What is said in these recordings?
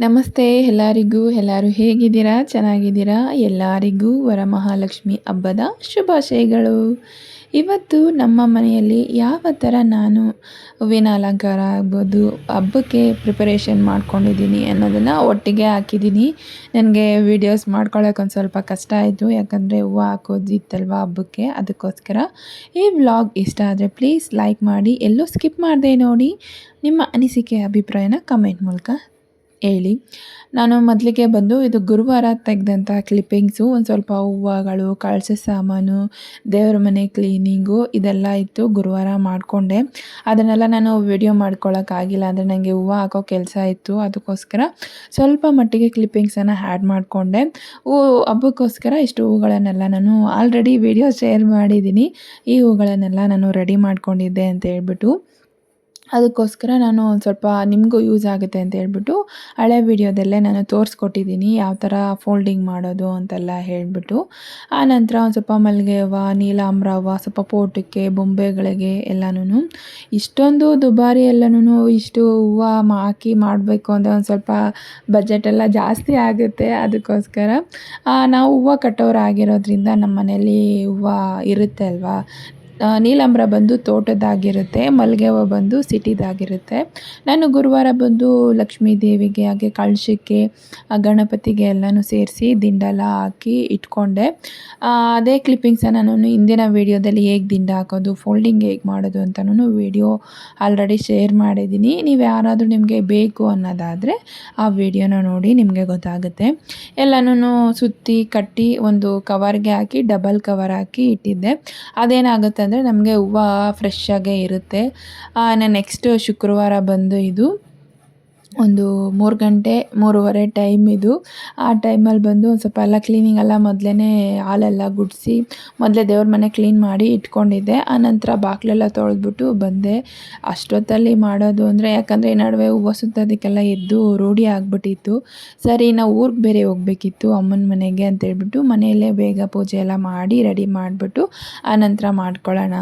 ನಮಸ್ತೆ ಎಲ್ಲರಿಗೂ ಎಲ್ಲರೂ ಹೇಗಿದ್ದೀರಾ? ಚೆನ್ನಾಗಿದ್ದೀರಾ? ಎಲ್ಲರಿಗೂ ವರಮಹಾಲಕ್ಷ್ಮಿ ಹಬ್ಬದ ಶುಭಾಶಯಗಳು. ಇವತ್ತು ನಮ್ಮ ಮನೆಯಲ್ಲಿ ಯಾವ ಥರ ನಾನು ಹೂವಿನ ಅಲಂಕಾರ ಆಗ್ಬೋದು, ಹಬ್ಬಕ್ಕೆ ಪ್ರಿಪರೇಷನ್ ಮಾಡ್ಕೊಂಡಿದ್ದೀನಿ ಅನ್ನೋದನ್ನು ಒಟ್ಟಿಗೆ ಹಾಕಿದ್ದೀನಿ. ನನಗೆ ವೀಡಿಯೋಸ್ ಮಾಡ್ಕೊಳ್ಳೋಕೆ ಒಂದು ಸ್ವಲ್ಪ ಕಷ್ಟ ಆಯಿತು. ಯಾಕಂದರೆ ಹೂವು ಹಾಕೋದಿತ್ತಲ್ವ ಹಬ್ಬಕ್ಕೆ? ಅದಕ್ಕೋಸ್ಕರ ಈ ವ್ಲಾಗ್ ಇಷ್ಟ ಆದರೆ ಪ್ಲೀಸ್ ಲೈಕ್ ಮಾಡಿ. ಎಲ್ಲೂ ಸ್ಕಿಪ್ ಮಾಡದೆ ನೋಡಿ. ನಿಮ್ಮ ಅನಿಸಿಕೆ, ಅಭಿಪ್ರಾಯನ ಕಮೆಂಟ್ ಮೂಲಕ ಹೇಳಿ. ನಾನು ಮೊದಲಿಗೆ ಬಂದು ಇದು ಗುರುವಾರ ತೆಗೆದಂಥ ಕ್ಲಿಪ್ಪಿಂಗ್ಸು ಒಂದು ಸ್ವಲ್ಪ ಹೂವುಗಳು, ಕಳಸ ಸಾಮಾನು, ದೇವರ ಮನೆ ಕ್ಲೀನಿಂಗು ಇದೆಲ್ಲ ಇತ್ತು ಗುರುವಾರ ಮಾಡಿಕೊಂಡೆ. ಅದನ್ನೆಲ್ಲ ನಾನು ವಿಡಿಯೋ ಮಾಡ್ಕೊಳ್ಳೋಕ್ಕಾಗಿಲ್ಲ ಅಂದರೆ ನನಗೆ ಹೂವು ಹಾಕೋ ಕೆಲಸ ಇತ್ತು, ಅದಕ್ಕೋಸ್ಕರ ಸ್ವಲ್ಪ ಮಟ್ಟಿಗೆ ಕ್ಲಿಪ್ಪಿಂಗ್ಸನ್ನು ಆ್ಯಡ್ ಮಾಡಿಕೊಂಡೆ. ಹೂ, ಹಬ್ಬಕ್ಕೋಸ್ಕರ ಇಷ್ಟು ಹೂಗಳನ್ನೆಲ್ಲ ನಾನು ಆಲ್ರೆಡಿ ವಿಡಿಯೋ ಶೇರ್ ಮಾಡಿದ್ದೀನಿ. ಈ ಹೂಗಳನ್ನೆಲ್ಲ ನಾನು ರೆಡಿ ಮಾಡಿಕೊಂಡಿದ್ದೆ ಅಂತ ಹೇಳ್ಬಿಟ್ಟು. ಅದಕ್ಕೋಸ್ಕರ ನಾನು ಒಂದು ಸ್ವಲ್ಪ ನಿಮಗೂ ಯೂಸ್ ಆಗುತ್ತೆ ಅಂತ ಹೇಳ್ಬಿಟ್ಟು ಹಳೆ ವೀಡಿಯೋದಲ್ಲೇ ನಾನು ತೋರಿಸ್ಕೊಟ್ಟಿದ್ದೀನಿ ಯಾವ ಥರ ಫೋಲ್ಡಿಂಗ್ ಮಾಡೋದು ಅಂತೆಲ್ಲ ಹೇಳಿಬಿಟ್ಟು. ಆನಂತರ ಒಂದು ಸ್ವಲ್ಪ ಮಲ್ಲಿಗೆ ಹೂವು ನೀಲಾಂಬ್ರ ಹೂವು ಸ್ವಲ್ಪ ಪೋಟಕ್ಕೆ, ಬೊಂಬೆಗಳಿಗೆ ಎಲ್ಲನೂ ಇಷ್ಟೊಂದು ದುಬಾರಿ ಎಲ್ಲನೂ ಇಷ್ಟು ಹೂವು ಹಾಕಿ ಮಾಡಬೇಕು ಅಂದರೆ ಒಂದು ಸ್ವಲ್ಪ ಬಜೆಟ್ ಎಲ್ಲ ಜಾಸ್ತಿ ಆಗುತ್ತೆ ಅದಕ್ಕೋಸ್ಕರ. ನಾವು ಹೂವು ಕಟ್ಟೋರು ಆಗಿರೋದ್ರಿಂದ ನಮ್ಮ ಮನೇಲಿ ಹೂವು ಇರುತ್ತೆ ಅಲ್ವಾ? ನೀಲಾಂಬ್ರ ಬಂದು ತೋಟದಾಗಿರುತ್ತೆ ಮಲ್ಲಿಗೆ ಬಂದು ಸಿಟಿದಾಗಿರುತ್ತೆ. ನಾನು ಗುರುವಾರ ಬಂದು ಲಕ್ಷ್ಮೀ ದೇವಿಗೆ, ಹಾಗೆ ಕಳಶಕ್ಕೆ ಗಣಪತಿಗೆ ಎಲ್ಲನೂ ಸೇರಿಸಿ ದಿಂಡೆಲ್ಲ ಹಾಕಿ ಇಟ್ಕೊಂಡೆ. ಅದೇ ಕ್ಲಿಪ್ಪಿಂಗ್ಸನ್ನು ನಾನು ಹಿಂದಿನ ವೀಡಿಯೋದಲ್ಲಿ ಹೇಗೆ ದಿಂಡ ಹಾಕೋದು ಫೋಲ್ಡಿಂಗ್ ಹೇಗೆ ಮಾಡೋದು ಅಂತಲೂ ವೀಡಿಯೋ ಆಲ್ರೆಡಿ ಶೇರ್ ಮಾಡಿದ್ದೀನಿ. ನೀವು ಯಾರಾದರೂ ನಿಮಗೆ ಬೇಕು ಅನ್ನೋದಾದರೆ ಆ ವಿಡಿಯೋನ ನೋಡಿ ನಿಮಗೆ ಗೊತ್ತಾಗುತ್ತೆ. ಎಲ್ಲನೂ ಸುತ್ತಿ ಕಟ್ಟಿ ಒಂದು ಕವರ್ಗೆ ಹಾಕಿ ಡಬಲ್ ಕವರ್ ಹಾಕಿ ಇಟ್ಟಿದ್ದೆ. ಅದೇನಾಗುತ್ತೆ ಅಂದರೆ ನಮಗೆ ಹೂವು ಆಗೇ ಇರುತ್ತೆ. ನೆಕ್ಸ್ಟ್ ಶುಕ್ರವಾರ ಬಂದು ಇದು ಒಂದು ಮೂರು ಗಂಟೆ, ಮೂರುವರೆ ಟೈಮ್ ಇದು. ಆ ಟೈಮಲ್ಲಿ ಬಂದು ಒಂದು ಸ್ವಲ್ಪ ಎಲ್ಲ ಕ್ಲೀನಿಂಗ್ ಎಲ್ಲ ಮೊದಲೇ ಹಾಲೆಲ್ಲ ಗುಡಿಸಿ, ಮೊದಲೇ ದೇವ್ರ ಮನೆ ಕ್ಲೀನ್ ಮಾಡಿ ಇಟ್ಕೊಂಡಿದ್ದೆ. ಆನಂತರ ಬಾಗಿಲೆಲ್ಲ ತೊಳೆದ್ಬಿಟ್ಟು ಬಂದೆ. ಅಷ್ಟೊತ್ತಲ್ಲಿ ಮಾಡೋದು ಅಂದರೆ, ಯಾಕಂದರೆ ಈ ನಡುವೆ ಹೂವು ಸುತ್ತೋದಕ್ಕೆಲ್ಲ ಎದ್ದು ರೂಢಿ ಆಗಿಬಿಟ್ಟಿತ್ತು. ಸರಿ ನಾವು ಊರಿಗೆ ಬೇರೆ ಹೋಗಬೇಕಿತ್ತು ಅಮ್ಮನ ಮನೆಗೆ ಅಂತೇಳ್ಬಿಟ್ಟು ಮನೆಯಲ್ಲೇ ಬೇಗ ಪೂಜೆ ಎಲ್ಲ ಮಾಡಿ ರೆಡಿ ಮಾಡಿಬಿಟ್ಟು ಆನಂತರ ಮಾಡ್ಕೊಳ್ಳೋಣ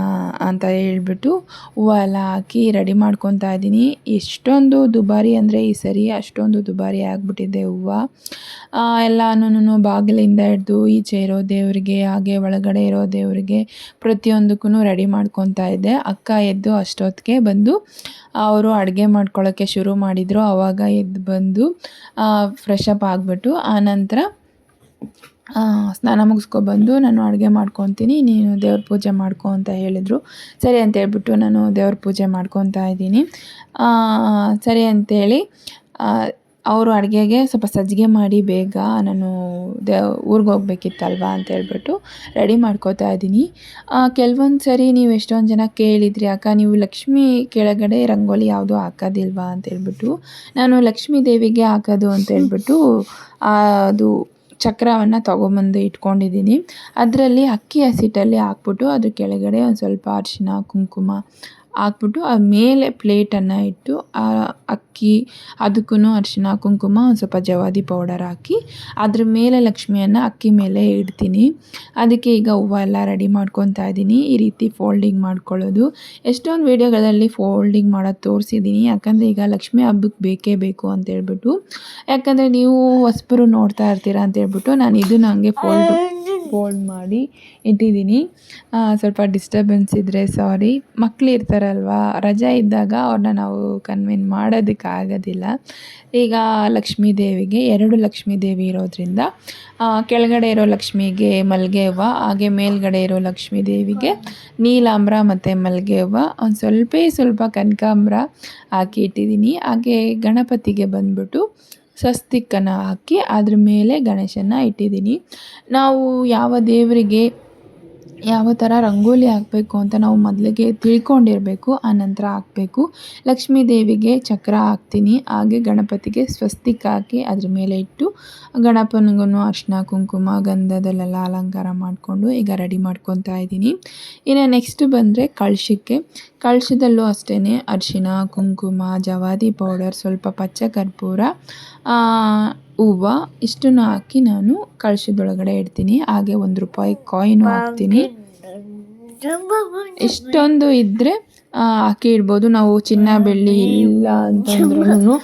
ಅಂತ ಹೇಳ್ಬಿಟ್ಟು ಹೂವು ಎಲ್ಲ ಹಾಕಿ ರೆಡಿ ಮಾಡ್ಕೊತಾ ಇದ್ದೀನಿ. ಎಷ್ಟೊಂದು ದುಬಾರಿ ಅಂದರೆ ಈ ಸರಿ ಅಷ್ಟೊಂದು ದುಬಾರಿ ಆಗಿಬಿಟ್ಟಿದೆ ಹೂವು. ಎಲ್ಲನೂ ಬಾಗಿಲಿಂದ ಹಿಡ್ದು ಈಚೆ ಇರೋ ದೇವರಿಗೆ, ಹಾಗೆ ಒಳಗಡೆ ಇರೋ ದೇವರಿಗೆ ಪ್ರತಿಯೊಂದಕ್ಕೂ ರೆಡಿ ಮಾಡ್ಕೊತಾ ಇದ್ದೆ. ಅಕ್ಕ ಎದ್ದು ಅಷ್ಟೊತ್ತಿಗೆ ಬಂದು ಅವರು ಅಡುಗೆ ಮಾಡ್ಕೊಳ್ಳೋಕ್ಕೆ ಶುರು ಮಾಡಿದರು. ಆವಾಗ ಎದ್ದು ಬಂದು ಫ್ರೆಶ್ ಅಪ್ ಆಗಿಬಿಟ್ಟು ಆನಂತರ ಸ್ನಾನ ಮುಗಿಸ್ಕೊಬಂದು ನಾನು ಅಡುಗೆ ಮಾಡ್ಕೊತೀನಿ, ನೀನು ದೇವ್ರ ಪೂಜೆ ಮಾಡ್ಕೊ ಅಂತ ಹೇಳಿದರು. ಸರಿ ಅಂತ ಹೇಳ್ಬಿಟ್ಟು ನಾನು ದೇವ್ರ ಪೂಜೆ ಮಾಡ್ಕೊತಾ ಇದ್ದೀನಿ. ಸರಿ ಅಂತೇಳಿ ಅವರು ಅಡುಗೆಗೆ ಸ್ವಲ್ಪ ಸಜ್ಜಿಗೆ ಮಾಡಿ ಬೇಗ ನಾನು ದೇ, ಊರಿಗೆ ಹೋಗ್ಬೇಕಿತ್ತಲ್ವ ಅಂತ ಹೇಳ್ಬಿಟ್ಟು ರೆಡಿ ಮಾಡ್ಕೋತಾ ಇದ್ದೀನಿ. ಕೆಲವೊಂದು ಸರಿ ನೀವು ಎಷ್ಟೊಂದು ಜನ ಕೇಳಿದ್ರಿ, ಅಕ್ಕ, ನೀವು ಲಕ್ಷ್ಮೀ ಕೆಳಗಡೆ ರಂಗೋಲಿ ಯಾವುದೂ ಹಾಕೋದಿಲ್ವಾ? ಅಂತ ಹೇಳ್ಬಿಟ್ಟು. ನಾನು ಲಕ್ಷ್ಮೀ ದೇವಿಗೆ ಹಾಕೋದು ಅಂತ ಹೇಳ್ಬಿಟ್ಟು ಅದು ಚಕ್ರವನ್ನು ತೊಗೊಂಬಂದು ಇಟ್ಕೊಂಡಿದ್ದೀನಿ. ಅದರಲ್ಲಿ ಅಕ್ಕಿ ಹಸಿಟ್ಟಲ್ಲಿ ಹಾಕ್ಬಿಟ್ಟು ಅದ್ರ ಕೆಳಗಡೆ ಒಂದು ಸ್ವಲ್ಪ ಅರಿಶಿನ ಕುಂಕುಮ ಹಾಕ್ಬಿಟ್ಟು ಆ ಮೇಲೆ ಪ್ಲೇಟನ್ನು ಇಟ್ಟು ಅಕ್ಕಿ ಅದಕ್ಕೂ ಅರಿಶಿನ ಕುಂಕುಮ, ಒಂದು ಸ್ವಲ್ಪ ಜವಾದಿ ಪೌಡರ್ ಹಾಕಿ ಅದ್ರ ಮೇಲೆ ಲಕ್ಷ್ಮಿಯನ್ನು ಅಕ್ಕಿ ಮೇಲೆ ಇಡ್ತೀನಿ. ಅದಕ್ಕೆ ಈಗ ಹೂವು ಎಲ್ಲ ರೆಡಿ ಮಾಡ್ಕೊತಾ ಇದ್ದೀನಿ. ಈ ರೀತಿ ಫೋಲ್ಡಿಂಗ್ ಮಾಡ್ಕೊಳ್ಳೋದು. ಎಷ್ಟೊಂದು ವೀಡಿಯೋಗಳಲ್ಲಿ ಫೋಲ್ಡಿಂಗ್ ಮಾಡೋದು ತೋರಿಸಿದ್ದೀನಿ. ಯಾಕಂದರೆ ಈಗ ಲಕ್ಷ್ಮಿ ಹಬ್ಬಕ್ಕೆ ಬೇಕೇ ಬೇಕು ಅಂತ ಹೇಳ್ಬಿಟ್ಟು. ಯಾಕಂದರೆ ನೀವು ಹೊಸಬರು ನೋಡ್ತಾ ಇರ್ತೀರ ಅಂತ ಹೇಳ್ಬಿಟ್ಟು ನಾನು ಇದನ್ನು ಹಂಗೆ ಫೋಲ್ಡ್ ಫೋಲ್ಡ್ ಮಾಡಿ ಇಟ್ಟಿದ್ದೀನಿ. ಸ್ವಲ್ಪ ಡಿಸ್ಟರ್ಬೆನ್ಸ್ ಇದ್ದರೆ ಸಾರಿ ಮಕ್ಳು ಇರ್ತಾರಲ್ವ, ರಜೆ ಇದ್ದಾಗ ಅವ್ರನ್ನ ನಾವು ಕನ್ವಿನ್ ಮಾಡೋದಕ್ಕಾಗೋದಿಲ್ಲ. ಈಗ ಲಕ್ಷ್ಮೀ ದೇವಿಗೆ ಎರಡು ಲಕ್ಷ್ಮೀ ದೇವಿ ಇರೋದ್ರಿಂದ ಕೆಳಗಡೆ ಇರೋ ಲಕ್ಷ್ಮಿಗೆ ಮಲ್ಲಿಗೆ ಹೂವು ಹಾಗೆ ಮೇಲ್ಗಡೆ ಇರೋ ಲಕ್ಷ್ಮೀ ದೇವಿಗೆ ನೀಲಾಂಬ್ರ ಮತ್ತು ಮಲ್ಲಿಗೆ ಹೂವು ಒಂದು ಸ್ವಲ್ಪ ಸ್ವಲ್ಪ ಕನಕಾಂಬ್ರ ಹಾಕಿ ಇಟ್ಟಿದ್ದೀನಿ. ಹಾಗೆ ಗಣಪತಿಗೆ ಬಂದ್ಬಿಟ್ಟು ಸ್ವಸ್ತಿಕನ್ನು ಹಾಕಿ ಅದ್ರ ಮೇಲೆ ಗಣೇಶನ ಇಟ್ಟಿದ್ದೀನಿ. ನಾವು ಯಾವ ದೇವರಿಗೆ ಯಾವ ಥರ ರಂಗೋಲಿ ಹಾಕಬೇಕು ಅಂತ ನಾವು ಮೊದಲಿಗೆ ತಿಳ್ಕೊಂಡಿರಬೇಕು ಆನಂತರ ಹಾಕಬೇಕು. ಲಕ್ಷ್ಮೀ ದೇವಿಗೆ ಚಕ್ರ ಹಾಕ್ತೀನಿ, ಹಾಗೆ ಗಣಪತಿಗೆ ಸ್ವಸ್ತಿಕ್ ಹಾಕಿ ಅದ್ರ ಮೇಲೆ ಇಟ್ಟು ಗಣಪನಿಗೂ ಅರ್ಶಿನ, ಕುಂಕುಮ, ಗಂಧದಲ್ಲೆಲ್ಲ ಅಲಂಕಾರ ಮಾಡಿಕೊಂಡು ಈಗ ರೆಡಿ ಮಾಡ್ಕೊತಾ ಇದ್ದೀನಿ. ಇನ್ನು ನೆಕ್ಸ್ಟ್ ಬಂದರೆ ಕಳಶಕ್ಕೆ. ಕಳಶದಲ್ಲೂ ಅಷ್ಟೇ ಅರಿಶಿನ, ಕುಂಕುಮ, ಜವಾದಿ ಪೌಡರ್, ಸ್ವಲ್ಪ ಪಚ್ಚ ಕರ್ಪೂರ ಹೂವು, ಇಷ್ಟನ್ನು ಹಾಕಿ ನಾನು ಕಳಶದೊಳಗಡೆ ಇಡ್ತೀನಿ. ಹಾಗೆ ಒಂದು ರೂಪಾಯಿ ಕಾಯಿನು ಹಾಕ್ತೀನಿ. ಇಷ್ಟೊಂದು ಇದ್ದರೆ ಹಾಕಿ ಇಡ್ಬೋದು. ನಾವು ಚಿನ್ನ, ಬೆಳ್ಳಿ ಇಲ್ಲ ಅಂತಂದ್ರೂ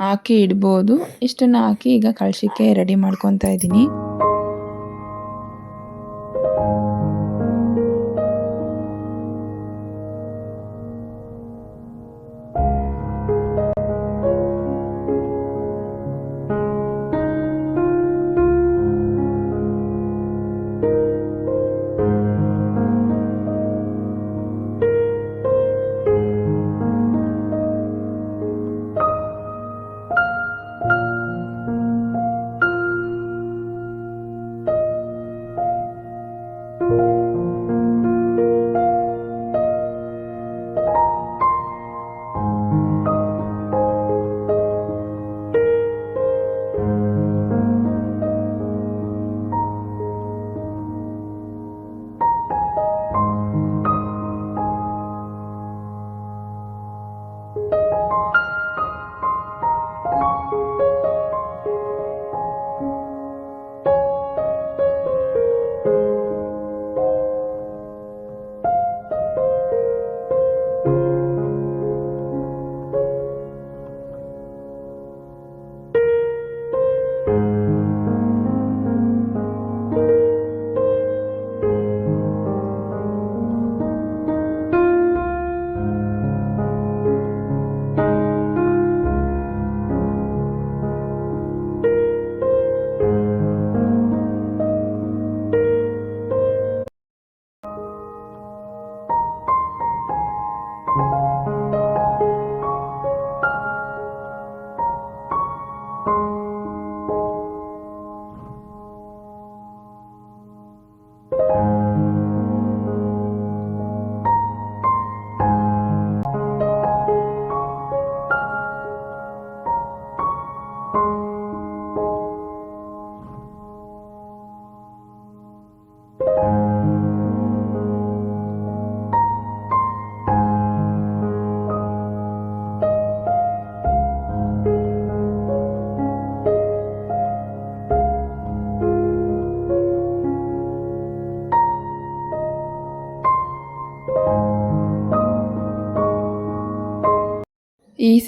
ಹಾಕಿ ಇಡ್ಬೋದು. ಇಷ್ಟನ್ನು ಹಾಕಿ ಈಗ ಕಳಶಕ್ಕೆ ರೆಡಿ ಮಾಡ್ಕೊತಾ ಇದ್ದೀನಿ.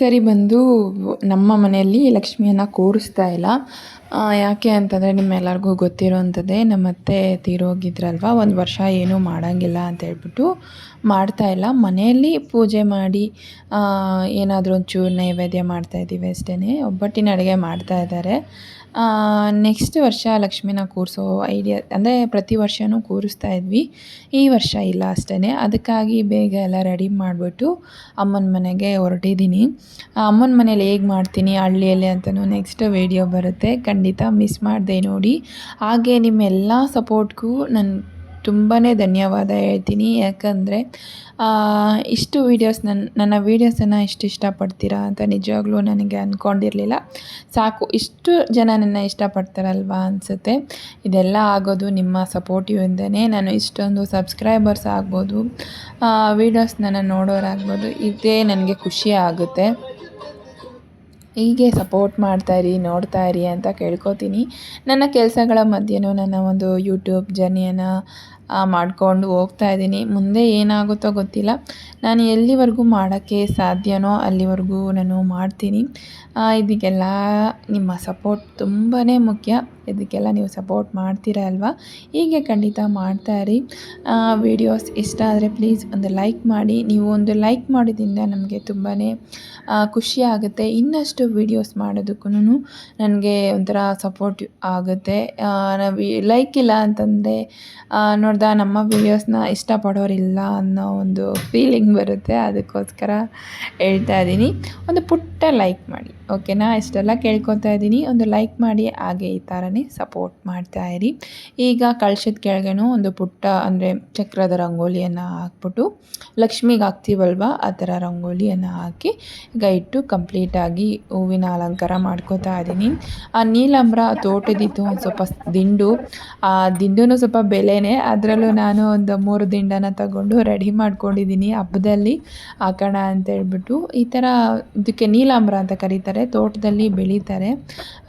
ಸರಿ ಬಂದು ನಮ್ಮ ಮನೆಯಲ್ಲಿ ಲಕ್ಷ್ಮಿಯನ್ನು ಕೂರಿಸ್ತಾ ಇಲ್ಲ. ಯಾಕೆ ಅಂತಂದರೆ ನಿಮ್ಮೆಲ್ಲರಿಗೂ ಗೊತ್ತಿರೋವಂಥದ್ದೇ ನಮ್ಮ ಅತ್ತೆ ತೀರೋಗಿದ್ರಲ್ವ? ಒಂದು ವರ್ಷ ಏನೂ ಮಾಡೋಂಗಿಲ್ಲ ಅಂತ ಹೇಳ್ಬಿಟ್ಟು ಮಾಡ್ತಾ ಇಲ್ಲ. ಮನೆಯಲ್ಲಿ ಪೂಜೆ ಮಾಡಿ ಏನಾದರೂ ಒಂಚೂರು ನೈವೇದ್ಯ ಮಾಡ್ತಾಯಿದ್ದೀವಿ ಅಷ್ಟೇ ಒಬ್ಬಟ್ಟಿನ ಅಡುಗೆ ಮಾಡ್ತಾ ಇದ್ದಾರೆ. ನೆಕ್ಸ್ಟ್ ವರ್ಷ ಲಕ್ಷ್ಮಿನ ಕೂರಿಸೋ ಐಡಿಯಾ ಅಂದರೆ ಪ್ರತಿ ವರ್ಷವೂ ಕೂರಿಸ್ತಾ ಇದ್ವಿ. ಈ ವರ್ಷ ಇಲ್ಲ ಅಷ್ಟೇ ಅದಕ್ಕಾಗಿ ಬೇಗ ಎಲ್ಲ ರೆಡಿ ಮಾಡಿಬಿಟ್ಟು ಅಮ್ಮನ ಮನೆಗೆ ಹೊರಟಿದ್ದೀನಿ. ಅಮ್ಮನ ಮನೇಲಿ ಹೇಗೆ ಮಾಡ್ತೀನಿ, ಹಳ್ಳಿಯಲ್ಲಿ ಅಂತಲೂ ನೆಕ್ಸ್ಟ್ ವೀಡಿಯೋ ಬರುತ್ತೆ. ಖಂಡಿತ ಮಿಸ್ ಮಾಡಿದೆ ನೋಡಿ. ಹಾಗೆ ನಿಮ್ಮೆಲ್ಲ ಸಪೋರ್ಟ್ಗೂ ನನ್ನ ತುಂಬಾ ಧನ್ಯವಾದ ಹೇಳ್ತೀನಿ. ಯಾಕಂದರೆ ಇಷ್ಟು ವೀಡಿಯೋಸ್ ನನ್ನ ನನ್ನ ವೀಡಿಯೋಸನ್ನು ಇಷ್ಟು ಇಷ್ಟಪಡ್ತೀರಾ ಅಂತ ನಿಜವಾಗ್ಲೂ ನನಗೆ ಅಂದ್ಕೊಂಡಿರಲಿಲ್ಲ ಸಾಕು, ಇಷ್ಟು ಜನ ನನ್ನ ಇಷ್ಟಪಡ್ತಾರಲ್ವಾ ಅನಿಸುತ್ತೆ. ಇದೆಲ್ಲ ಆಗೋದು ನಿಮ್ಮ ಸಪೋರ್ಟಿವಿಂದನೇ ನಾನು ಇಷ್ಟೊಂದು ಸಬ್ಸ್ಕ್ರೈಬರ್ಸ್ ಆಗ್ಬೋದು ವೀಡಿಯೋಸ್ನ ನೋಡೋರಾಗ್ಬೋದು, ಇದೇ ನನಗೆ ಖುಷಿ ಆಗುತ್ತೆ. ಹೀಗೆ ಸಪೋರ್ಟ್ ಮಾಡ್ತಾಯಿರಿ ನೋಡ್ತಾ ಇರಿ ಅಂತ ಕೇಳ್ಕೊತೀನಿ. ನನ್ನ ಕೆಲಸಗಳ ಮಧ್ಯೆನೂ ನನ್ನ ಒಂದು ಯೂಟ್ಯೂಬ್ ಜರ್ನಿಯನ್ನು ಮಾಡಿಕೊಂಡು ಹೋಗ್ತಾ ಇದ್ದೀನಿ. ಮುಂದೆ ಏನಾಗುತ್ತೋ ಗೊತ್ತಿಲ್ಲ. ನಾನು ಎಲ್ಲಿವರೆಗೂ ಮಾಡೋಕ್ಕೆ ಸಾಧ್ಯನೋ ಅಲ್ಲಿವರೆಗೂ ನಾನು ಮಾಡ್ತೀನಿ. ಇದಕ್ಕೆಲ್ಲ ನಿಮ್ಮ ಸಪೋರ್ಟ್ ತುಂಬಾ ಮುಖ್ಯ. ಇದಕ್ಕೆಲ್ಲ ನೀವು ಸಪೋರ್ಟ್ ಮಾಡ್ತೀರ ಅಲ್ವಾ? ಹೀಗೆ ಖಂಡಿತ ಮಾಡ್ತಾ ಇರಿ. ವಿಡಿಯೋಸ್ ಇಷ್ಟ ಆದರೆ ಪ್ಲೀಸ್ ಒಂದು ಲೈಕ್ ಮಾಡಿ. ನೀವು ಒಂದು ಲೈಕ್ ಮಾಡೋದ್ರಿಂದ ನಮಗೆ ತುಂಬಾ ಖುಷಿ ಆಗುತ್ತೆ. ಇನ್ನಷ್ಟು ವಿಡಿಯೋಸ್ ಮಾಡೋದಕ್ಕೂ ನನಗೆ ಒಂಥರ ಸಪೋರ್ಟ್ ಆಗುತ್ತೆ. ನಾವು ಲೈಕ್ ಇಲ್ಲ ಅಂತಂದರೆ ನೋಡ್ದ ನಮ್ಮ ವೀಡಿಯೋಸ್ನ ಇಷ್ಟಪಡೋರಿಲ್ಲ ಅನ್ನೋ ಒಂದು ಫೀಲಿಂಗ್ ಬರುತ್ತೆ. ಅದಕ್ಕೋಸ್ಕರ ಹೇಳ್ತಾ ಇದ್ದೀನಿ. ಒಂದು ಪುಟ್ಟ ಲೈಕ್ ಮಾಡಿ. ಓಕೆನಾ ಇಷ್ಟೆಲ್ಲ ಕೇಳ್ಕೊತಾ ಇದ್ದೀನಿ. ಒಂದು ಲೈಕ್ ಮಾಡಿ, ಹಾಗೆ ಈ ಥರನೇ ಸಪೋರ್ಟ್ ಮಾಡ್ತಾ ಇರಿ. ಈಗ ಕಳ್ಸಿದ ಕೆಳಗೇನು ಒಂದು ಪುಟ್ಟ ಅಂದರೆ ಚಕ್ರದ ರಂಗೋಲಿಯನ್ನು ಹಾಕ್ಬಿಟ್ಟು, ಲಕ್ಷ್ಮಿಗೆ ಹಾಕ್ತೀವಲ್ವ, ಆ ಥರ ರಂಗೋಲಿಯನ್ನು ಹಾಕಿ, ಈಗ ಇಟ್ಟು ಕಂಪ್ಲೀಟಾಗಿ ಹೂವಿನ ಅಲಂಕಾರ ಮಾಡ್ಕೋತಾ ಇದ್ದೀನಿ. ಆ ನೀಲಂಬ್ರ ತೋಟದಿತ್ತು ಒಂದು ಸ್ವಲ್ಪ ದಿಂಡು. ಆ ದಿಂಡು ಸ್ವಲ್ಪ ಬೆಲೆನೇ. ಅದರಲ್ಲೂ ನಾನು ಒಂದು ಮೂರು ದಿಂಡನ ತಗೊಂಡು ರೆಡಿ ಮಾಡ್ಕೊಂಡಿದ್ದೀನಿ ಹಬ್ಬದಲ್ಲಿ. ಹಾಕೋಣ ಅಂತ ಹೇಳ್ಬಿಟ್ಟು ಈ ಥರ ಇದಕ್ಕೆ ನೀಲಾಂಬ್ರ ಅಂತ ಕರೀತಾರೆ. ತೋಟದಲ್ಲಿ ಬೆಳೀತಾರೆ.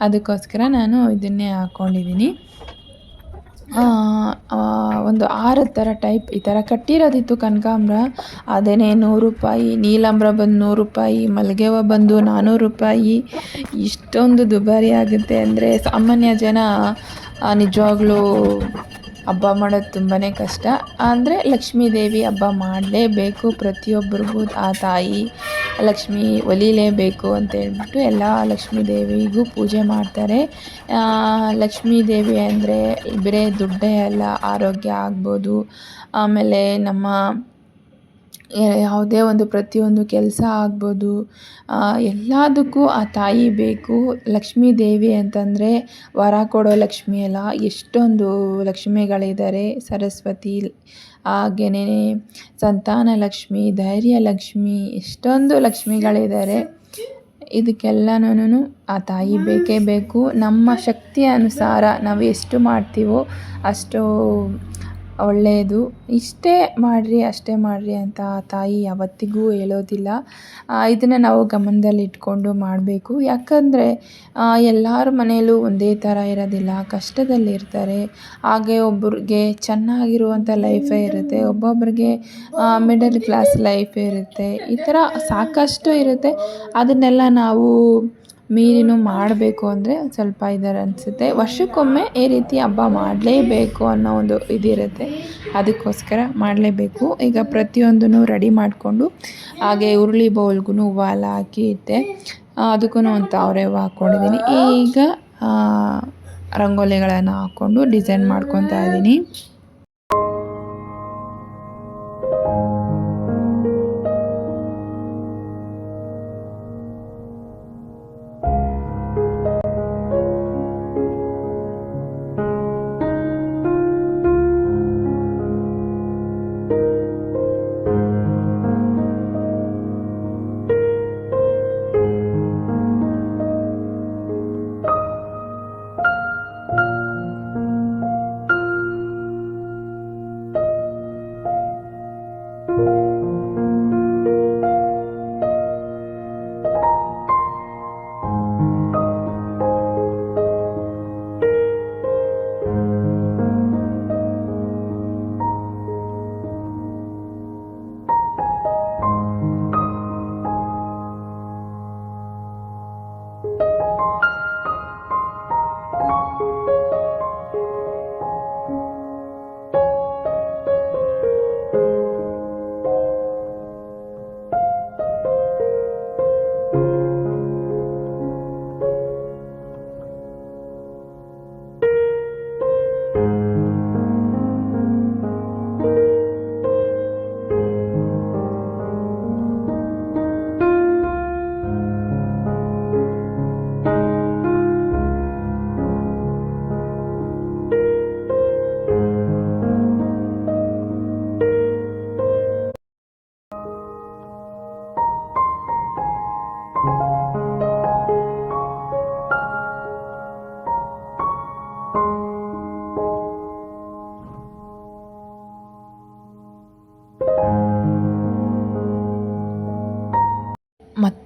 ಅದಕ್ಕೋಸ್ಕರ ನಾನು ಇದನ್ನೇ ಹಾಕ್ಕೊಂಡಿದ್ದೀನಿ ಒಂದು ಆರು ಥರ ಟೈಪ್ ಈ ಥರ ಕಟ್ಟಿರೋದಿತ್ತು ಕನಕಾಂಬ್ರ. ಅದೇನೇ ನೂರು ರೂಪಾಯಿ, ನೀಲಾಂಬ್ರ ಬಂದು ನೂರು ರೂಪಾಯಿ ಮಲ್ಲಿಗೆ ಬಂದು ನಾನ್ನೂರು ರೂಪಾಯಿ. ಇಷ್ಟೊಂದು ದುಬಾರಿ ಆಗುತ್ತೆ ಅಂದರೆ ಸಾಮಾನ್ಯ ಜನ ನಿಜವಾಗ್ಲೂ ಹಬ್ಬ ಮಾಡೋದು ತುಂಬಾ ಕಷ್ಟ. ಅಂದರೆ ಲಕ್ಷ್ಮೀ ದೇವಿ ಹಬ್ಬ ಮಾಡಲೇಬೇಕು. ಪ್ರತಿಯೊಬ್ಬರಿಗೂ ಆ ತಾಯಿ ಲಕ್ಷ್ಮಿ ಒಲಿಲೇಬೇಕು ಅಂತ ಹೇಳ್ಬಿಟ್ಟು ಎಲ್ಲ ಲಕ್ಷ್ಮೀ ದೇವಿಗೂ ಪೂಜೆ ಮಾಡ್ತಾರೆ. ಲಕ್ಷ್ಮೀ ದೇವಿ ಅಂದರೆ ಬರೀ ದುಡ್ಡೇ ಅಲ್ಲ, ಆರೋಗ್ಯ ಆಗ್ಬೋದು. ಆಮೇಲೆ ನಮ್ಮ ಯಾವುದೇ ಒಂದು ಪ್ರತಿಯೊಂದು ಕೆಲಸ ಆಗ್ಬೋದು. ಎಲ್ಲದಕ್ಕೂ ಆ ತಾಯಿ ಬೇಕು. ಲಕ್ಷ್ಮೀ ದೇವಿ ಅಂತಂದರೆ ವರ ಕೊಡೋ ಲಕ್ಷ್ಮಿ ಅಲ್ಲ, ಎಷ್ಟೊಂದು ಲಕ್ಷ್ಮಿಗಳಿದ್ದಾರೆ ಸರಸ್ವತಿ ಹಾಗೆಯೇ ಸಂತಾನ ಲಕ್ಷ್ಮಿ, ಧೈರ್ಯ ಲಕ್ಷ್ಮಿ, ಎಷ್ಟೊಂದು ಲಕ್ಷ್ಮಿಗಳಿದ್ದಾರೆ ಇದಕ್ಕೆಲ್ಲನೂ ಆ ತಾಯಿ ಬೇಕೇ ಬೇಕು. ನಮ್ಮ ಶಕ್ತಿಯ ಅನುಸಾರ ನಾವು ಎಷ್ಟು ಮಾಡ್ತೀವೋ ಅಷ್ಟು ಒಳ್ಳೆಯದು ಇಷ್ಟೇ ಮಾಡಿರಿ, ಅಷ್ಟೇ ಮಾಡಿರಿ ಅಂತ ತಾಯಿ ಯಾವತ್ತಿಗೂ ಹೇಳೋದಿಲ್ಲ. ಇದನ್ನು ನಾವು ಗಮನದಲ್ಲಿ ಇಟ್ಕೊಂಡು ಮಾಡಬೇಕು. ಯಾಕಂದರೆ ಎಲ್ಲರ ಮನೆಯಲ್ಲೂ ಒಂದೇ ಥರ ಇರೋದಿಲ್ಲ. ಕಷ್ಟದಲ್ಲಿರ್ತಾರೆ. ಹಾಗೆ ಒಬ್ಬರಿಗೆ ಚೆನ್ನಾಗಿರುವಂಥ ಲೈಫೇ ಇರುತ್ತೆ. ಒಬ್ಬೊಬ್ಬರಿಗೆ ಮಿಡಲ್ ಕ್ಲಾಸ್ ಲೈಫ್ ಇರುತ್ತೆ. ಈ ಥರ ಸಾಕಷ್ಟು ಇರುತ್ತೆ. ಅದನ್ನೆಲ್ಲ ನಾವು ಮೀರಿನೂ ಮಾಡಬೇಕು ಅಂದರೆ ಸ್ವಲ್ಪ ಇದರ ಅನಿಸುತ್ತೆ. ವರ್ಷಕ್ಕೊಮ್ಮೆ ಈ ರೀತಿ ಹಬ್ಬ ಮಾಡಲೇಬೇಕು ಅನ್ನೋ ಒಂದು ಇದಿರುತ್ತೆ. ಅದಕ್ಕೋಸ್ಕರ ಮಾಡಲೇಬೇಕು. ಈಗ ಪ್ರತಿಯೊಂದನ್ನು ರೆಡಿ ಮಾಡಿಕೊಂಡು ಹಾಗೆ ಉರುಳಿ ಬೌಲ್ಗೂ ಹೂವು ಹಾಕಿ ಇಟ್ಟೆ. ಅದಕ್ಕೂ ಒಂದು ತಾವರೆ ಹೂವು ಹಾಕ್ಕೊಂಡಿದ್ದೀನಿ. ಈಗ ರಂಗೋಲಿಗಳನ್ನು ಹಾಕ್ಕೊಂಡು ಡಿಸೈನ್ ಮಾಡ್ಕೊತಾ ಇದ್ದೀನಿ.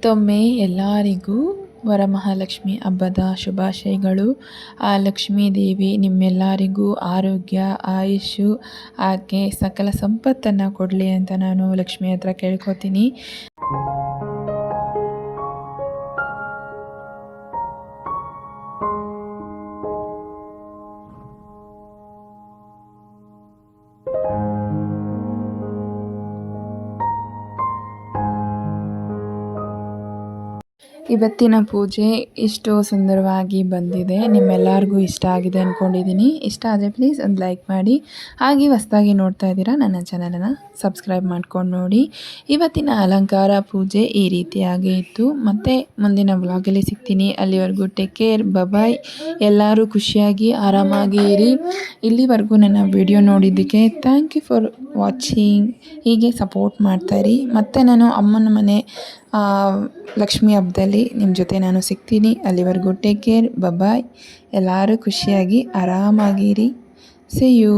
ಮತ್ತೊಮ್ಮೆ ಎಲ್ಲರಿಗೂ ವರಮಹಾಲಕ್ಷ್ಮಿ ಹಬ್ಬದ ಶುಭಾಶಯಗಳು. ಆ ಲಕ್ಷ್ಮೀ ದೇವಿ ನಿಮ್ಮೆಲ್ಲರಿಗೂ ಆರೋಗ್ಯ ಆಯುಷು ಆಕೆ ಸಕಲ ಸಂಪತ್ತನ್ನು ಕೊಡಲಿ ಅಂತ ನಾನು ಲಕ್ಷ್ಮಿ ಹತ್ರ ಕೇಳ್ಕೊತೀನಿ. ಇವತ್ತಿನ ಪೂಜೆ ಇಷ್ಟು ಸುಂದರವಾಗಿ ಬಂದಿದೆ. ನಿಮ್ಮೆಲ್ಲರಿಗೂ ಇಷ್ಟ ಆಗಿದೆ ಅಂದ್ಕೊಂಡಿದ್ದೀನಿ ಇಷ್ಟ ಆದರೆ ಪ್ಲೀಸ್ ಒಂದು ಲೈಕ್ ಮಾಡಿ. ಹಾಗೆ ಹೊಸ್ದಾಗಿ ನೋಡ್ತಾ ಇದ್ದೀರಾ ನನ್ನ ಚಾನಲನ್ನು ಸಬ್ಸ್ಕ್ರೈಬ್ ಮಾಡ್ಕೊಂಡು ನೋಡಿ. ಇವತ್ತಿನ ಅಲಂಕಾರ ಪೂಜೆ ಈ ರೀತಿಯಾಗಿ ಇತ್ತು. ಮತ್ತು ಮುಂದಿನ ಬ್ಲಾಗಲ್ಲಿ ಸಿಗ್ತೀನಿ. ಅಲ್ಲಿವರೆಗೂ ಟೇಕ್ ಕೇರ್ ಬಬಾಯ್ ಎಲ್ಲರೂ ಖುಷಿಯಾಗಿ, ಆರಾಮಾಗಿ ಇರಿ. ಇಲ್ಲಿವರೆಗೂ ನನ್ನ ವಿಡಿಯೋ ನೋಡಿದ್ದಕ್ಕೆ ಥ್ಯಾಂಕ್ ಯು ಫಾರ್ ವಾಚಿಂಗ್ ಹೀಗೆ ಸಪೋರ್ಟ್ ಮಾಡ್ತಾಯಿರಿ ಮತ್ತು ನಾನು ಅಮ್ಮನ ಮನೆ ಲಕ್ಷ್ಮಿ ಹಬ್ಬದಲ್ಲಿ ನಿಮ್ಮ ಜೊತೆ ನಾನು ಸಿಗ್ತೀನಿ. ಅಲ್ಲಿವರೆಗೂ ಟೇಕ್ ಕೇರ್ ಬಬಾಯ್ ಎಲ್ಲರೂ ಖುಷಿಯಾಗಿ ಆರಾಮಾಗಿರಿ. C you